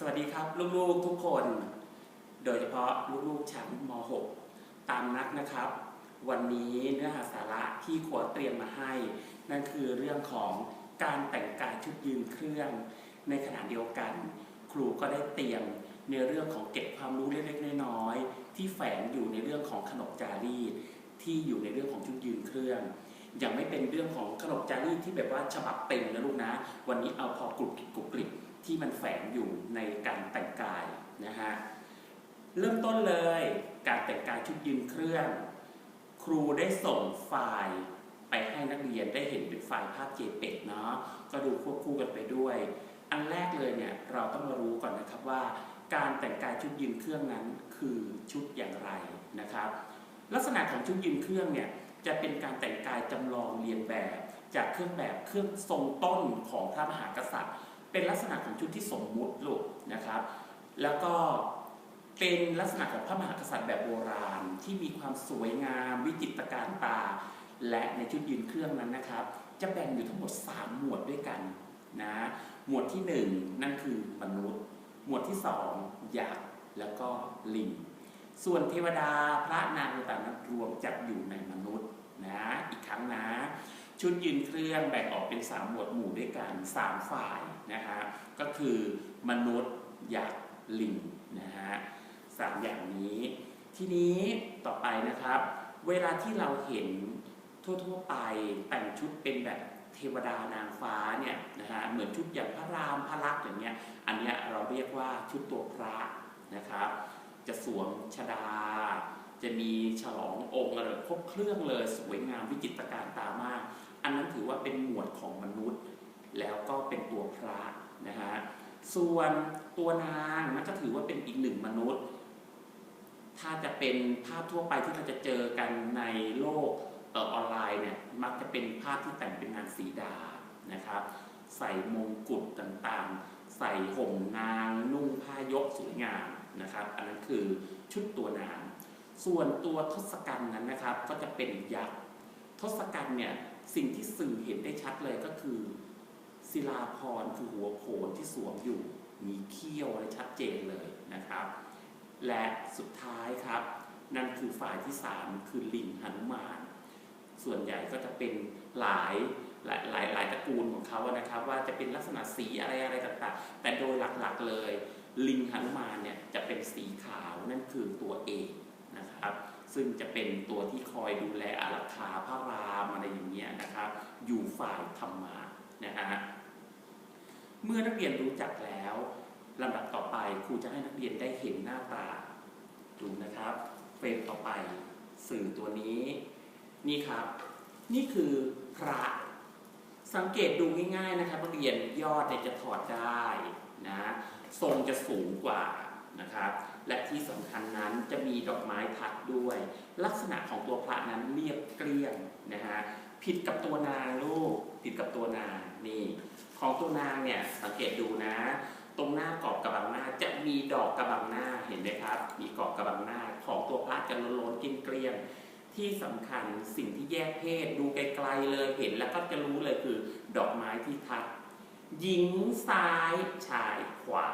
สวัสดีครับลูกๆทุกคน โดยเฉพาะลูกๆชั้นม .6 ตามนัดนะครับ วันนี้เนื้อหาสาระที่ขวดเตรียมมาให้ นั่นคือเรื่องของการแต่งกายชุดยืนเครื่อง ในขณะเดียวกัน ครูก็ได้เตรียมในเรื่องของเก็บความรู้เล็กๆน้อยๆที่แฝงอยู่ในเรื่องของขนบจารีตที่อยู่ในเรื่องของชุดยืนเครื่องยังไม่เป็นเรื่องของขนบจารีตที่แบบว่าฉบับเต็มนะลูกนะ วันนี้เอาพอกรุบกริบกรุบกริบ ที่มันแฝงอยู่ในการแต่งกายนะฮะเริ่มต้นเลยการแต่งกายชุดยืนเครื่อง ครูได้ส่งไฟล์ไปให้นักเรียนได้เห็นเป็นไฟล์ภาพ JPEG เนาะก็ดูควบคู่กันไปด้วย อันแรกเลยเนี่ยเราต้องมารู้ก่อนนะครับว่า การแต่งกายชุดยืนเครื่องนั้นคือชุดอย่างไรนะครับ ลักษณะของชุดยืนเครื่องเนี่ยจะเป็นการแต่งกายจำลองเรียนแบบ จากเครื่องแบบเครื่องทรงต้นของพระมหากษัตริย์ เป็นลักษณะของชุดที่สมมุติลูกนะครับ แล้วก็เป็นลักษณะของพระมหากษัตริย์แบบโบราณที่มีความสวยงาม วิจิตรการตา และในชุดยืนเครื่องนั้นนะครับ จะแบ่งอยู่ทั้งหมด 3 หมวดด้วยกันนะหมวดที่ 1 นั่นคือมนุษย์ หมวดที่ 2 ยักษ์แล้วก็ลิงส่วนเทวดาพระนางต่างๆนั้นรวมจัดอยู่ในมนุษย์นะอีกครั้งนะ ชุดยืนเครื่องแบ่งออกเป็น 3 หมวดหมู่ด้วยกัน 3 ฝ่ายนะฮะก็คือมนุษย์ยักษ์ลิงนะฮะสามอย่างนี้ ทีนี้ต่อไปนะครับ เวลาที่เราเห็นทั่วๆไปแต่งชุดเป็นแบบเทวดานางฟ้าเนี่ยนะฮะเหมือนชุดอย่างพระรามพระลักษณ์อย่างเงี้ยอันเนี้ยเราเรียกว่าชุดตัวพระนะครับ จะสวมชดา จะมีฉลององค์อะไรครบเครื่องเลยสวยงามวิจิตรการตามาก อันนั้นถือว่าเป็นหมวดของมนุษย์ แล้วก็เป็นตัวพระนะฮะส่วนตัวนางนั่นก็ถือว่าเป็นอีกหนึ่งมนุษย์ ถ้าจะเป็นภาพทั่วไปที่เราจะเจอกันในโลกออออนไลน์เนี่ยมักจะเป็นภาพที่แต่งเป็นนางสีดานะครับ ใส่มงกุฎต่างๆ ใส่ห่มนางนุ่งผ้ายกสวยงามนะครับ อันนั้นคือชุดตัวนาง ส่วนตัวทศกัณฐ์นั้นนะครับ ก็จะเป็นยักษ์ทศกัณฐ์เนี่ย สิ่งที่สื่อเห็นได้ชัดเลยก็คือ ศิลาพรคือหัวโขนที่สวมอยู่มีเขี้ยวอะไรชัดเจนเลยนะครับ และสุดท้ายครับ นั่นคือฝ่ายที่ 3 คือลิงหนุมาน ส่วนใหญ่ก็จะเป็นหลายหลายหลายหลายตระกูลของเขานะครับ ว่าจะเป็นลักษณะสีอะไรอะไรต่างๆ แต่โดยหลักๆเลย ลิงหนุมานเนี่ยจะเป็นสีขาวนั่นคือตัวเอก ซึ่งจะเป็นตัวที่คอยดูแลอารักขาพระรามอะไรอย่างเงี้ยนะครับ อยู่ฝ่ายธรรมานะฮะเมื่อนักเรียนรู้จักแล้วลำดับต่อไปครูจะให้นักเรียนได้เห็นหน้าตาดูนะครับเฟรมต่อไปสื่อตัวนี้ นี่ครับ นี่คือพระสังเกตดูง่ายๆนะครับนักเรียนยอดเนี่ยจะถอดได้นะทรงจะสูงกว่านะครับ และที่สำคัญนั้นจะมีดอกไม้ทัดด้วย ลักษณะของตัวพระนั้นเรียบเกลี้ยงนะฮะผิดกับตัวนางลูกผิดกับตัวนางนี่ ของตัวนางเนี่ยสังเกตดูนะ ตรงหน้ากรอบกระบังหน้าจะมีดอกกระบังหน้าเห็นไหมครับ มีกรอบกระบังหน้าของตัวพระจะโลนๆกินเกลี้ยงที่สำคัญสิ่งที่แยกเพศดูไกลๆเลยเห็นแล้วก็จะรู้เลยคือ ดอกไม้ที่ทัดหญิงซ้ายชายขวา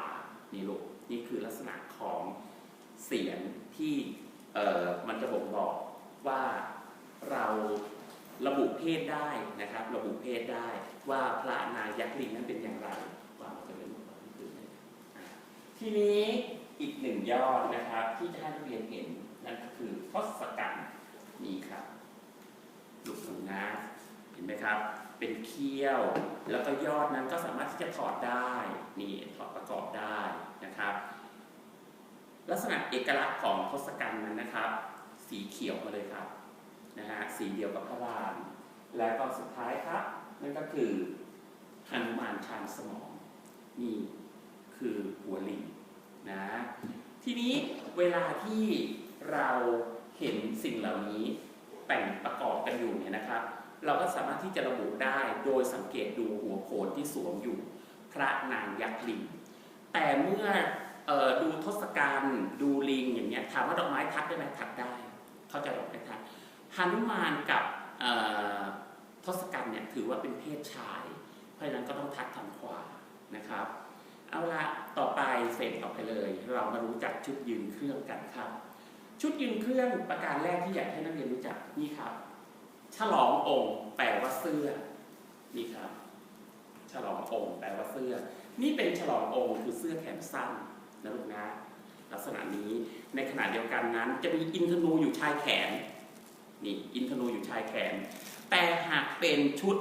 นี่ลูก นี่คือลักษณะของเสียงที่มันจะบ่งบอกว่าเราระบุเพศได้นะครับ ระบุเพศได้ว่าพระนางยักษ์ลิงนั้นเป็นอย่างไรวางจะเป็นรูปแบบที่ตื่นได้อ่าทีนี้อีกหนึ่งยอดนะครับ ที่จะให้นักเรียนเห็นนั่นก็คือทศกัณฐ์นี่ครับลูกหนูนะเห็นไหมครับ เป็นเขี้ยว แล้วก็ยอดนั้นก็สามารถที่จะถอดได้นี่ถอดประกอบได้ นะครับ ลักษณะเอกลักษณ์ของทศกัณฐ์นั้นนะครับ สีเขียวมาเลยครับนะฮะสีเดียวกับพระรามแล้วก็สุดท้ายครับ นั่นก็คือหนุมานชานสมองนี่คือหัวลิงนะทีนี้เวลาที่เราเห็นสิ่งเหล่านี้แต่งประกอบกันอยู่เนี่ยนะครับ เราก็สามารถที่จะระบุได้โดยสังเกตดูหัวโขนที่สวมอยู่ พระนางยักษ์ลิง แต่เมื่ออดูทศกัณฐ์ดูลิงอย่างเงี้ยถามว่าดอกไม้ทัดได้ไหมทัดได้ เข้าใจดอกไม้ทัดหนุมานกับทศกัณฐ์เนี่ยถือว่าเป็นเพศชาย เพราะฉะนั้นก็ต้องทัดทางขวานะครับ เอาละต่อไปเฟรมต่อไปเลย เรามารู้จักชุดยืนเครื่องกันครับ ชุดยืนเครื่องประการแรกที่อยากให้นักเรียนรู้จักนี่ครับฉลององค์แปลว่าเสื้อนี่ครับฉลององค์แปลว่าเสื้อ นี่เป็นฉลององค์คือเสื้อแขนสั้นนะลูกนะ ลักษณะนี้ในขณะเดียวกันนั้น จะมีอินทนูอยู่ชายแขนนี่อินทนูอยู่ชายแขน แต่หากเป็นชุด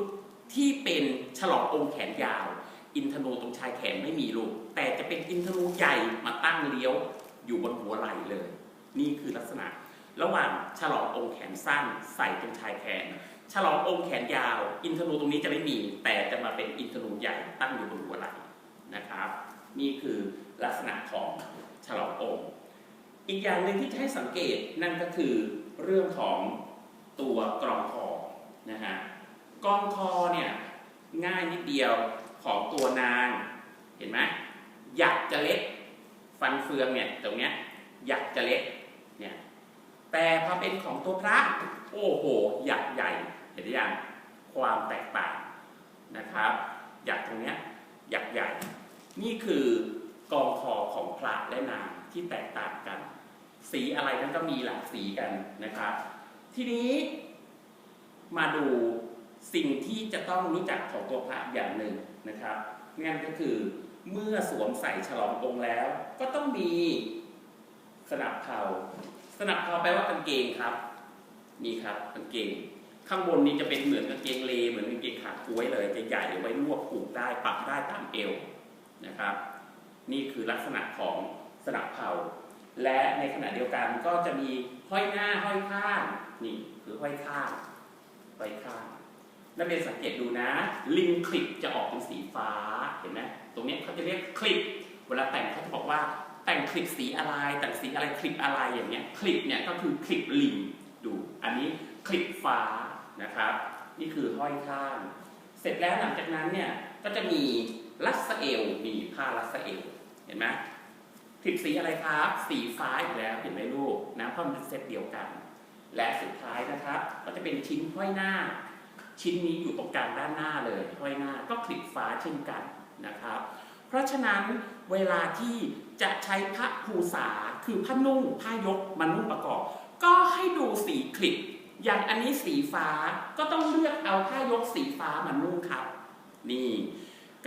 ที่เป็นฉลององค์แขนยาว อินทนูตรงชายแขนไม่มีลูก แต่จะเป็นอินทนูใหญ่มาตั้งเลี้ยวอยู่บนหัวไหล่เลย นี่คือลักษณะ ระหว่างฉลององค์แขนสั้นใส่ตรงชายแขนฉลององค์แขนยาว อินทนูตรงนี้จะไม่มี แต่จะมาเป็นอินทนูใหญ่ตั้งอยู่บนหัวไหล่ นะครับ นี่คือลักษณะของฉลององค์ อีกอย่างหนึ่งที่จะให้สังเกตนั่นก็คือเรื่องของตัวกรองคอนะฮะกรองคอเนี่ยง่ายนิดเดียวของตัวนาง เห็นไหมหยักจะเล็ก ฟันเฟืองเนี่ยตรงเนี้ยหยักจะเล็กเนี่ยแต่พอเป็นของตัวพระโอ้โหหยักใหญ่เห็นหรือยังความแตกต่างนะครับหยักตรงเนี้ยหยักใหญ่ นี่คือกองคอของพระและนางที่แตกต่างกัน สีอะไรนั้นก็มีหลากสีกันนะครับ ทีนี้มาดูสิ่งที่จะต้องรู้จักของตัวพระอย่างหนึ่งนะครับนั่นก็คือเมื่อสวมใส่ฉลององค์แล้ว ก็ต้องมีสนับเข่าสนับเข่าแปลว่ากางเกงครับ นี่ครับกางเกง ข้างบนนี้จะเป็นเหมือนกางเกงเลเหมือนกางเกงขาก้วยเลยใหญ่ๆไว้รวบผูกได้ปรับได้ตามเอว นะครับ นี่คือลักษณะของสนับเข่าและในขณะเดียวกันก็จะมีห้อยหน้าห้อยข้างนี่คือห้อยข้างห้อยข้างนักเรียนสังเกตดูนะ ลิงคลิปจะออกเป็นสีฟ้าเห็นไหมตรงนี้เขาจะเรียกคลิป เวลาแต่งเขาจะบอกว่าแต่งคลิปสีอะไรแต่งสีอะไรคลิปอะไรอย่างเงี้ยคลิปเนี่ยก็คือคลิปลิงดูอันนี้คลิปฟ้านะครับ นี่คือห้อยข้าง เสร็จแล้วหลังจากนั้นเนี่ยก็จะมี ลัสเอลมีผ้าลัสเอลเห็นไหมคลิปสีอะไรครับ สีฟ้าอีกแล้วเห็นไหมลูกนะเพราะมันเป็นเซตเดียวกัน และสุดท้ายนะครับ ก็จะเป็นชิ้นห้อยหน้า ชิ้นนี้อยู่ตรงกลางด้านหน้าเลยห้อยหน้าก็คลิปฟ้าเช่นกันนะครับ เพราะฉะนั้นเวลาที่จะใช้ผ้าภูษาคือผ้านุ่งผ้ายกมานุ่งประกอบ ก็ให้ดูสีคลิปอย่างอันนี้สีฟ้าก็ต้องเลือกเอาผ้ายกสีฟ้ามานุ่งครับ นี่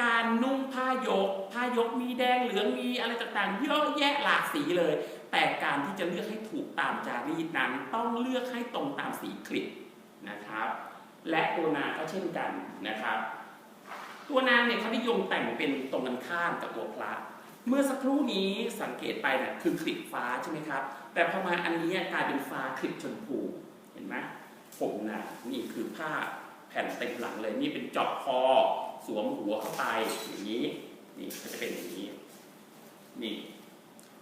การนุ่งผ้ายก ผ้ายกมีแดงเหลืองมีอะไรต่างๆ เยอะแยะหลากสีเลย แต่การที่จะเลือกให้ถูกตามจารีตนั้น ต้องเลือกให้ตรงตามสีคลิปนะครับ และตัวนาก็เช่นกันนะครับ ตัวนางเนี่ยเขานิยมแต่งเป็นตรงกันข้ามกับตัวพระเมื่อสักครู่นี้สังเกตไปเนี่ยคือคลิปฟ้าใช่ไหมครับ แต่พอมาอันนี้กลายเป็นฟ้าคลิปชมพูเห็นไหมผมนางนี่คือผ้า ผ่นเต็มหลังเลย นี่เป็นจาะคอ สวมหัวเข้าไปอย่างนี้ นี่ก็จะเป็นอย่างนี้ นี่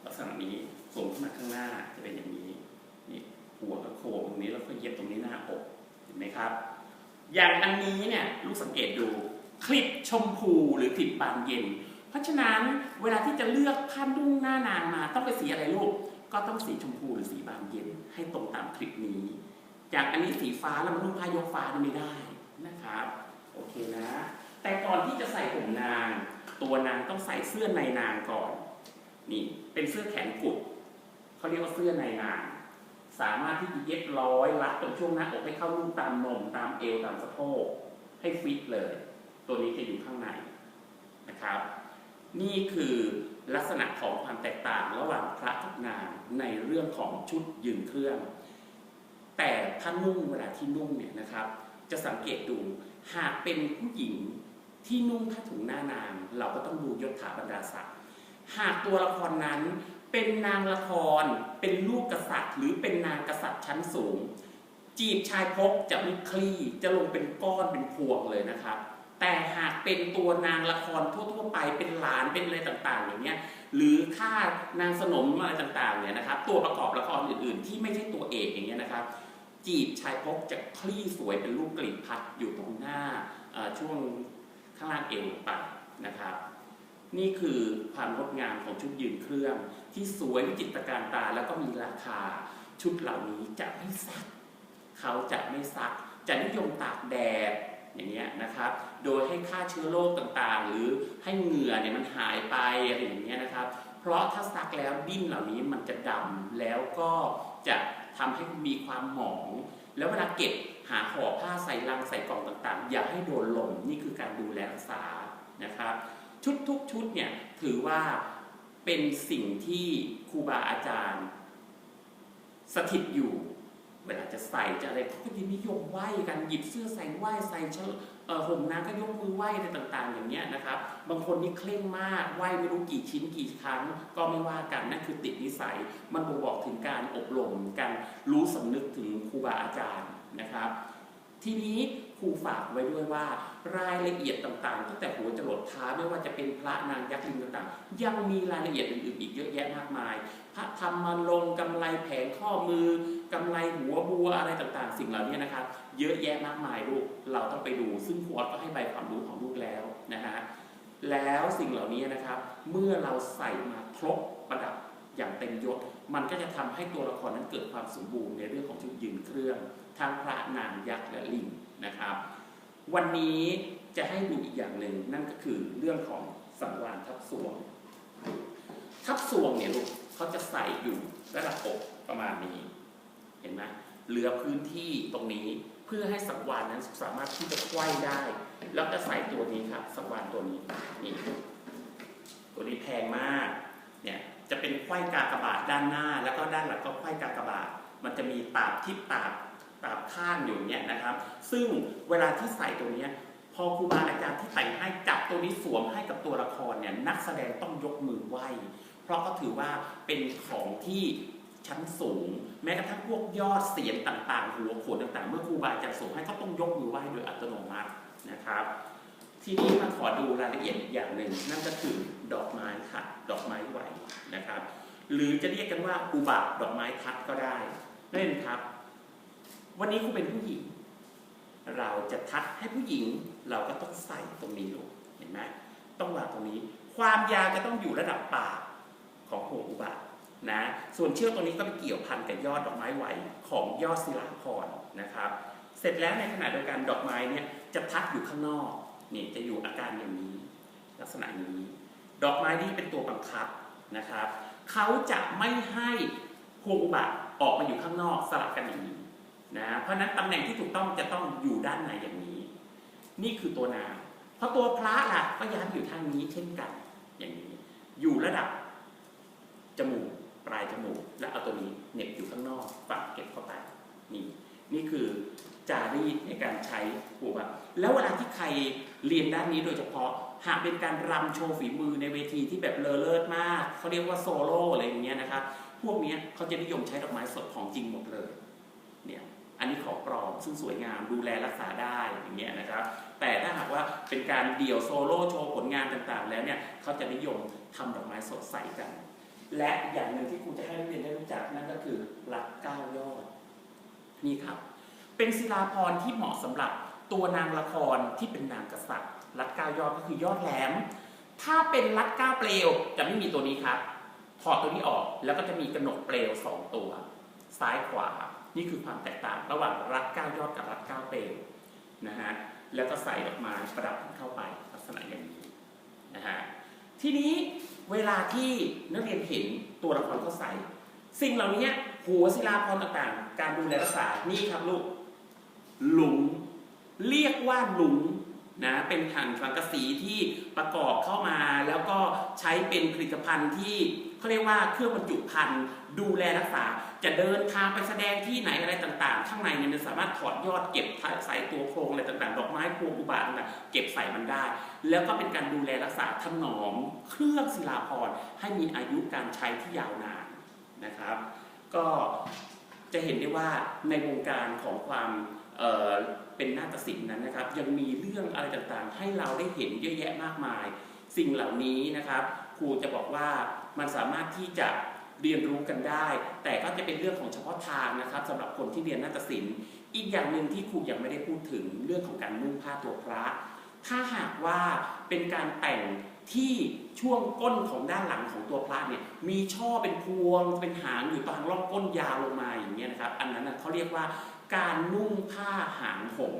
ลักษณะนี้สวมขึ้นมาข้างหน้าจะเป็นอย่างนี้ นี่หัวก็โค้งตรงนี้แล้วก็เย็บตรงนี้หน้าอกเห็นไหมครับ อย่างอันนี้เนี่ยลูกสังเกตดูคลิปชมพูหรือคลิปบานเย็น เพราะฉะนั้นเวลาที่จะเลือกผ้านุ่งหน้านางมา ต้องเป็นสีอะไรลูกก็ต้องสีชมพูหรือสีบานเย็นให้ตรงตามคลิปนี้อย่างอันนี้สีฟ้าแล้วมันนุ่งผ้ายกฟ้านี่ไม่ได้ นะครับ โอเคนะ แต่ก่อนที่จะใส่ผมนาง ตัวนางต้องใส่เสื้อในนางก่อน นี่เป็นเสื้อแขนกุดเขาเรียกว่าเสื้อในนาง สามารถที่จะเย็บร้อยรัดตรงช่วงหน้าอกให้เข้ารูปตามนมตามเอวตามสะโพกให้ฟิตเลย ตัวนี้จะอยู่ข้างในนะครับ นี่คือลักษณะของความแตกต่างระหว่างพระกับนางในเรื่องของชุดยืนเครื่อง แต่ถ้านุ่งเวลาที่นุ่งเนี่ยนะครับ จะสังเกตดู หากเป็นผู้หญิงที่นุ่งผ้าถุงหน้านางเราก็ต้องดูยศถาบรรดาศักดิ์หากตัวละครนั้นเป็นนางละคร เป็นลูกกษัตริย์ หรือเป็นนางกษัตริย์ชั้นสูง จีบชายพกจะไม่คลี่จะลงเป็นก้อนเป็นพวงเลยนะครับ แต่หากเป็นตัวนางละครทั่วๆไปเป็นหลานเป็นอะไรต่างๆ อย่างเงี้ยหรือค่านางสนมอะไรต่างๆเนี่ยนะครับ ตัวประกอบละครอื่นๆ ที่ไม่ใช่ตัวเอกอย่างเงี้ยนะครับ จีบชายพกจะคลี่สวยเป็นรูปกลีบพัดอยู่ตรงหน้าช่วงข้างล่างเอวลงไปนะครับ นี่คือความงดงามของชุดยืนเครื่อง ที่สวยวิจิตรการตาแล้วก็มีราคาชุดเหล่านี้จะไม่ซัก เขาจะไม่ซัก จะนิยมตากแดดอย่างเงี้ยนะครับ โดยให้ฆ่าเชื้อโรคต่างๆ หรือให้เหงื่อเนี่ยมันหายไปอะไรอย่างเงี้ยนะครับ เพราะถ้าซักแล้วดิ้นเหล่านี้มันจะดำแล้วก็จะ ทำให้มีความหมอง แล้วเวลาเก็บหาห่อผ้าใส่ลังใส่กล่องต่างๆ อย่าให้โดนลมนี่คือการดูแลรักษานะครับ ชุดทุกชุดเนี่ยถือว่าเป็นสิ่งที่ครูบาอาจารย์ สถิตอยู่ เวลาจะใส่จะอะไรเขาก็จะนิยมไหว้กันหยิบเสื้อใส่ไหว้ใส่ช ห่มน้ำก็ยกมือไหว้อะไรต่างๆ อย่างเงี้ยนะครับ บางคนนี่เคร่งมากไหว้ไม่รู้กี่ชิ้นกี่ครั้ง ก็ไม่ว่ากันนั่นคือติดนิสัย มันบ่งบอกถึงการอบรมการรู้สำนึกถึงครูบาอาจารย์นะครับ ทีนี้ ครูฝากไว้ด้วยว่ารายละเอียดต่างๆตั้งแต่หัวจรดเท้าไม่ว่าจะเป็นพระนางยักษ์ลิงต่างๆ ยังมีรายละเอียดอื่นๆอีกเยอะแยะมากมาย พระธรรมลงค์กำไรแผงข้อมือกำไรหัวบัวอะไรต่างๆ สิ่งเหล่านี้นะครับเยอะแยะมากมายลูกเราต้องไปดูซึ่งครูออสก็ให้ใบความรู้ของลูกแล้วนะฮะแล้วสิ่งเหล่านี้นะครับ เมื่อเราใส่มาครบประดับอย่างเต็มยศ มันก็จะทำให้ตัวละครนั้นเกิดความสมบูรณ์ในเรื่องของชุดยืนเครื่อง ทั้งพระนางยักษ์และลิง นะครับ วันนี้จะให้ดูอีกอย่างหนึ่งนั่นก็คือเรื่องของสังวานทับสวง ทับสวงเนี่ยลูกเขาจะใส่อยู่ระดับอกประมาณนี้ เห็นไหมเหลือพื้นที่ตรงนี้เพื่อให้สังวานนั้นสามารถที่จะไขว้ได้ แล้วก็ใส่ตัวนี้ครับสังวานตัวนี้นี่ตัวนี้แพงมากเนี่ยจะเป็นไขว้กากบาทด้านหน้า แล้วก็ด้านหลังก็ไขว้กากบาท มันจะมีตาบทิศตาบ ตาบข้างอยู่เนี่ยนะครับ ซึ่งเวลาที่ใส่ตัวเนี้ยพอครูบาอาจารย์ที่แต่งให้จับตัวนี้สวมให้กับตัวละครเนี่ยนักแสดงต้องยกมือไหวเพราะก็ถือว่าเป็นของที่ชั้นสูง แม้กระทั่งพวกยอดเสียงต่างๆ หัวโขนต่างๆ เมื่อครูบาอาจารย์ส่งให้ก็ต้องยกมือไหวโดยอัตโนมัตินะครับ ทีนี้มาขอดูรายละเอียดอีกอย่างหนึ่งนั่นก็คือดอกไม้ค่ะดอกไม้ไหวนะครับ หรือจะเรียกกันว่าอุบะดอกไม้ทัดก็ได้นั่นเองครับ วันนี้ครูเป็นผู้หญิง เราจะทัดให้ผู้หญิง เราก็ต้องใส่ตรงนี้ลงเห็นไหมต้องวางตรงนี้ ความยาวจะต้องอยู่ระดับปากของพวอุบะนะส่วนเชือกตรงนี้ก็ไปเกี่ยวพันกับยอดดอกไม้ไหวของยอดศิลาพรนะครับ เสร็จแล้วในขณะเดียวกันดอกไม้เนี่ยจะทัดอยู่ข้างนอกนี่จะอยู่อาการอย่างนี้ ลักษณะนี้ ดอกไม้นี้เป็นตัวบังคับนะครับเขาจะไม่ให้พวงอุบะออกมาอยู่ข้างนอกสลับกันอย่างนี้ นะเพราะนั้นตำแหน่งที่ถูกต้องจะต้องอยู่ด้านในอย่างนี้ นี่คือตัวนามเพราะตัวพระล่ะก็ย้ายอยู่ทางนี้เช่นกัน อย่างนี้ อยู่ระดับจมูกปลายจมูก และเอาตัวนี้เหน็บอยู่ข้างนอกฝังเก็บเข้าไปนี่นี่คือจารีตในการใช้หัวแล้วเวลาที่ใครเรียนด้านนี้โดยเฉพาะหากเป็นการรำโชว์ฝีมือในเวทีที่แบบเลอเลิศมากเขาเรียกว่าโซโล่อะไรอย่างเงี้ยนะครับพวกนี้เขาจะนิยมใช้ดอกไม้สดของจริงหมดเลยเนี่ย อันนี้ของปลอมซึ่งสวยงามดูแลรักษาได้อย่างเงี้ยนะครับ แต่ถ้าหากว่าเป็นการเดี่ยวโซโล่โชว์ผลงานต่างๆ แล้วเนี่ยเขาจะนิยมทำดอกไม้สดใสกัน และอย่างหนึ่งที่ครูจะให้นักเรียนได้รู้จักนั่นก็คือรักเก้ายอดนี่ครับ เป็นศิลาพรณ์ที่เหมาะสำหรับตัวนางละครที่เป็นนางกษัตริย์รัดเก้ายอดก็คือยอดแหลม ถ้าเป็นรัดเก้าเปลวจะไม่มีตัวนี้ครับถอดตัวนี้ออกแล้วก็จะมีกระหนกเปลวสองตัว ซ้ายขวา นี่คือความแตกต่างระหว่างรัดเก้ายอดกับรัดเก้าเปลวนะฮะแล้วก็ใส่ดอกไม้ประดับเข้าไปลักษณะอย่างนี้นะฮะทีนี้เวลาที่นักเรียนเห็นตัวละครเขาใส่ สิ่งเหล่านี้หัวศิลาพรต่างๆ การดูแลรักษานี่ครับลูกหลุมเรียกว่าหลุมนะเป็นถังสังกะสีที่ประกอบเข้ามา แล้วก็ใช้เป็นผลิตภัณฑ์ที่ เขาเรียกว่าเครื่องบรรจุภัณฑ์ดูแลรักษา จะเดินทางไปแสดงที่ไหนอะไรต่างๆ ข้างในเนี่ยมันสามารถถอดยอดเก็บใส่ตัวโครงอะไรต่างๆ ดอกไม้พวงอุบาทต่างๆเก็บใส่มันได้ แล้วก็เป็นการดูแลรักษาถนอมเครื่องศิลาพรณ์ให้มีอายุการใช้ที่ยาวนานนะครับ ก็จะเห็นได้ว่าในวงการของความเอ่อเป็นนาฏศิลป์นั้นนะครับ ยังมีเรื่องอะไรต่างๆ ให้เราได้เห็นเยอะแยะมากมาย สิ่งเหล่านี้นะครับ ครูจะบอกว่า มันสามารถที่จะเรียนรู้กันได้ แต่ก็จะเป็นเรื่องของเฉพาะทางนะครับสำหรับคนที่เรียนนาฏศิลป์ อีกอย่างหนึ่งที่ครูยังไม่ได้พูดถึงเรื่องของการนุ่งผ้าตัวพระ ถ้าหากว่าเป็นการแต่งที่ช่วงก้นของด้านหลังของตัวพระเนี่ยมีช่อเป็นพวงเป็นหางอยู่ตามร่องก้นยาวลงมาอย่างเงี้ยนะครับ อันนั้นเขาเรียกว่าการนุ่งผ้าหางหง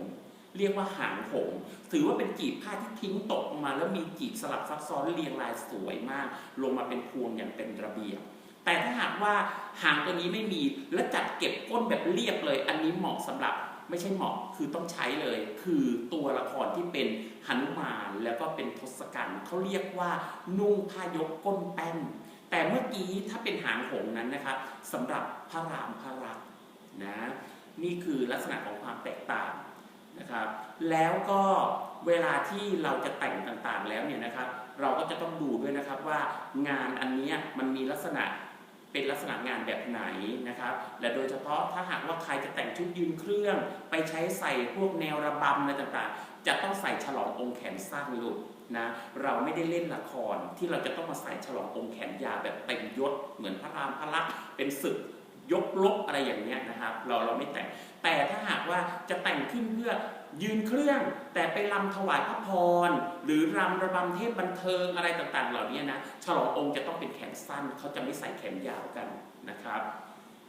เรียกว่าหางหงถือว่าเป็นกีบผ้าที่ทิ้งตกมา แล้วมีกีบสลับซับซ้อนเรียงรายสวยมาก ลงมาเป็นพวงอย่างเป็นระเบียบ แต่ถ้าหากว่าหางตัวนี้ไม่มีและจัดเก็บก้นแบบเรียบเลย อันนี้เหมาะสำหรับไม่ใช่เหมาะคือต้องใช้เลย คือตัวละครที่เป็นหนุมานแล้วก็เป็นทศกัณฐ์เขาเรียกว่านุ่งผ้ายกก้นแป้น แต่เมื่อกี้ถ้าเป็นหางหงนั้นนะครับสำหรับพระรามพระลักษณ์นะนี่คือลักษณะของความแตกต่าง นะครับแล้วก็เวลาที่เราจะแต่งต่างๆแล้วเนี่ยนะครับ เราก็จะต้องดูด้วยนะครับว่างานอันนี้มันมีลักษณะเป็นลักษณะงานแบบไหนนะครับ และโดยเฉพาะถ้าหากว่าใครจะแต่งชุดยืนเครื่อง ไปใช้ใส่พวกแนวระบำอะไรต่างๆ จะต้องใส่ฉลององค์แขนสั้นลูกนะเราไม่ได้เล่นละครที่เราจะต้องมาใส่ฉลององค์แขนยาวแบบเต็มยศเหมือนพระรามพระลักษมณ์เป็นศึกยกลบอะไรอย่างเงี้ยนะครับ เราเราไม่แต่งแต่ ว่าจะแต่งขึ้นเพื่อยืนเครื่องแต่ไปรำถวายพระพร หรือรำระบำเทพบันเทิงอะไรต่างๆ เหล่านี้นะฉลององค์จะต้องเป็นแขนสั้นเขาจะไม่ใส่แขนยาวกันนะครับ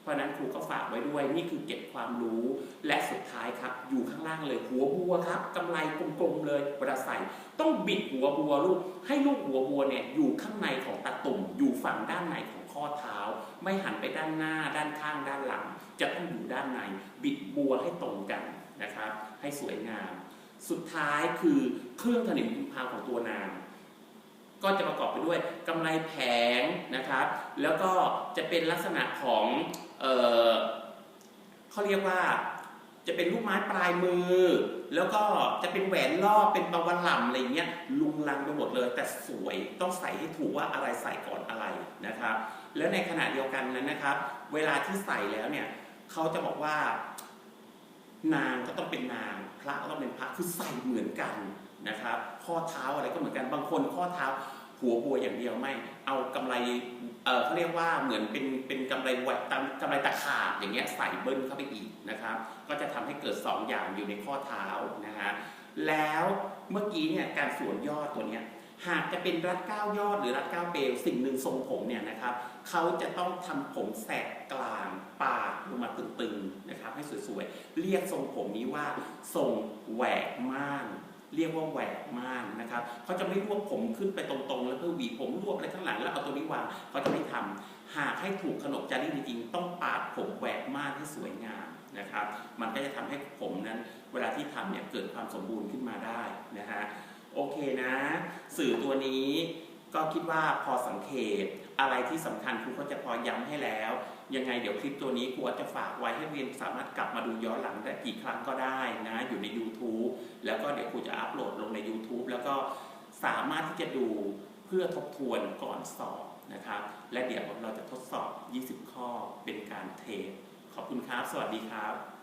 เพราะนั้นครูก็ฝากไว้ด้วยนี่คือเก็บความรู้และสุดท้ายครับ อยู่ข้างล่างเลยหัวบัวครับกำไรกลมๆเลยเวลาใส่ต้องบิดหัวบัวลูกให้ลูกหัวบัวเนี่ยอยู่ข้างในของตาตุ่มอยู่ฝั่งด้านในของข้อเท้า ไม่หันไปด้านหน้า ด้านข้างด้านหลัง จะต้องอยู่ด้านใน บิดบัวให้ตรงกันนะครับ ให้สวยงาม สุดท้ายคือเครื่องถนิมพิมพาวของตัวนางก็จะประกอบไปด้วยกำไรแผงนะครับ แล้วก็จะเป็นลักษณะของเออเขาเรียกว่า จะเป็นลูกไม้ปลายมือ แล้วก็จะเป็นแหวนรอบเป็นปะวันหล่ำอะไรเงี้ยลุงลังไปหมดเลย แต่สวยต้องใส่ให้ถูกว่าอะไรใส่ก่อนอะไรนะครับ แล้วในขณะเดียวกันนั้นนะครับ เวลาที่ใส่แล้วเนี่ยเขาจะบอกว่า นางก็ต้องเป็นนาง พระก็ต้องเป็นพระคือใส่เหมือนกันนะครับ ข้อเท้าอะไรก็เหมือนกันบางคนข้อเท้า หัวบัวอย่างเดียวไม่ เอากำไรเออเขาเรียกว่าเหมือนเป็นเป็นกำไรแหวกตามกำไรตะขาบอย่างเงี้ยใส่เบิ้ลเข้าไปอีกนะครับ ก็จะทำให้เกิด 2 อย่างอยู่ในข้อเท้านะฮะแล้วเมื่อกี้เนี่ยการสวนยอดตัวเนี้ยหากจะเป็นรัดเก้ายอดหรือรัดเก้าเปลสิ่งหนึ่งทรงผมเนี่ยนะครับเขาจะต้องทำผมแสกกลางปากลงมาตึงๆนะครับให้สวยๆ เรียกทรงผมนี้ว่าทรงแหวกม่าน เรียกว่าแหวกม่านนะครับเขาจะไม่รวบผมขึ้นไปตรงๆ แล้วเพื่อหวีผมรวบอะไรข้างหลังแล้วเอาตัวนี้วางเขาจะไม่ทำหากให้ถูกขนบจารีตจริงๆต้องปาดผมแหวกม่านให้สวยงามนะครับ มันก็จะทำให้ผมนั้น เวลาที่ทำเนี่ยเกิดความสมบูรณ์ขึ้นมาได้นะฮะโอเคนะ สื่อตัวนี้ก็คิดว่าพอสังเกตอะไรที่สำคัญครูก็จะพอย้ำให้แล้ว ยังไงเดี๋ยวคลิปตัวนี้ครูจะฝากไว้ให้เรียนสามารถกลับมาดูย้อนหลังได้กี่ครั้งก็ได้นะอยู่ใน YouTube แล้วก็เดี๋ยวครูจะอัปโหลดลงใน YouTube แล้วก็สามารถที่จะดูเพื่อทบทวนก่อนสอบนะครับ และเดี๋ยวเราจะทดสอบ 20 ข้อเป็นการเทสขอบคุณครับ สวัสดีครับ